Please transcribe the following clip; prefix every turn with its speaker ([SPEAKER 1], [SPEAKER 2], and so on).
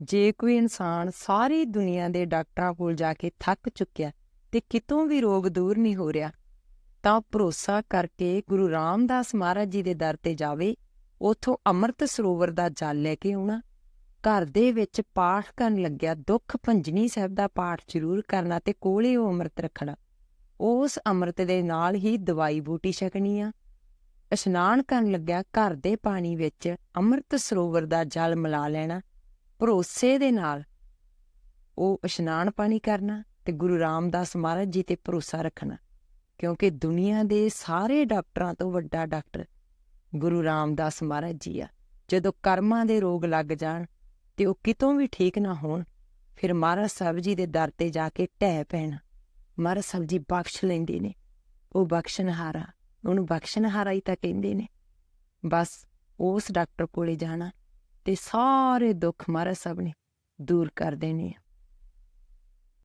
[SPEAKER 1] ਜੇ ਕੋਈ ਇਨਸਾਨ ਸਾਰੀ ਦੁਨੀਆ ਦੇ ਡਾਕਟਰਾਂ ਕੋਲ ਜਾ ਕੇ ਥੱਕ ਚੁੱਕਿਆ ਤੇ ਕਿਤੋਂ ਵੀ ਰੋਗ ਦੂਰ ਨਹੀਂ ਹੋ ਰਿਹਾ, ਤਾਂ ਭਰੋਸਾ ਕਰਕੇ ਗੁਰੂ ਰਾਮਦਾਸ ਮਹਾਰਾਜ ਜੀ ਦੇ ਦਰ ਤੇ ਜਾਵੇ, ਉਥੋਂ ਅੰਮ੍ਰਿਤ ਸਰੋਵਰ ਦਾ ਜਲ ਲੈ ਕੇ ਆਉਣਾ। ਘਰ ਦੇ ਵਿੱਚ ਪਾਠ ਕਰਨ ਲੱਗਿਆ ਦੁੱਖ ਭੰਜਨੀ ਸਾਹਿਬ ਦਾ ਪਾਠ ਜ਼ਰੂਰ ਕਰਨਾ ਤੇ ਕੋਲੇ ਉਹ ਅੰਮ੍ਰਿਤ ਰੱਖਣਾ। ਉਸ ਅੰਮ੍ਰਿਤ ਦੇ ਨਾਲ ਹੀ ਦਵਾਈ ਬੂਟੀ ਛਕਣੀ ਆ। ਇਸ਼ਨਾਨ ਕਰਨ ਲੱਗਿਆ ਘਰ ਦੇ ਪਾਣੀ ਵਿੱਚ ਅੰਮ੍ਰਿਤ ਸਰੋਵਰ ਦਾ ਜਲ ਮਿਲਾ ਲੈਣਾ। ਭਰੋਸੇ ਦੇ ਨਾਲ ਉਹ ਇਸ਼ਨਾਨ ਪਾਣੀ ਕਰਨਾ ਤੇ ਗੁਰੂ ਰਾਮਦਾਸ ਮਹਾਰਾਜ ਜੀ ਤੇ ਭਰੋਸਾ ਰੱਖਣਾ। ਕਿਉਂਕਿ ਦੁਨੀਆ ਦੇ ਸਾਰੇ ਡਾਕਟਰਾਂ ਤੋਂ ਵੱਡਾ ਡਾਕਟਰ ਗੁਰੂ ਰਾਮਦਾਸ ਮਹਾਰਾਜ ਜੀ ਆ। ਜਦੋਂ ਕਰਮਾਂ ਦੇ ਰੋਗ ਲੱਗ ਜਾਣ ਤੇ ਉਹ ਕਿਤੋਂ ਵੀ ਠੀਕ ਨਾ ਹੋਣ, ਫਿਰ ਮਹਾਰਾਜ ਸਾਹਿਬ ਜੀ ਦੇ ਦਰ ਤੇ ਜਾ ਕੇ ਟਹਿ ਪੈਣਾ। ਮਹਾਰਾਜ ਸਾਹਿਬ ਜੀ ਬਖਸ਼ ਲੈਂਦੇ ਨੇ। ਉਹ ਬਖਸ਼ਣਹਾਰਾ, ਉਹਨੂੰ ਬਖਸ਼ਣਹਾਰਾ ਹੀ ਤਾਂ ਕਹਿੰਦੇ ਨੇ। ਬਸ ਉਸ ਡਾਕਟਰ ਕੋਲੇ ਜਾਣਾ। ਤੇ ਸਾਰੇ ਦੁੱਖ ਮਹਾਰਾਜ ਸਾਹਿਬ ਨੇ ਦੂਰ ਕਰ ਦੇਣੇ ਆ।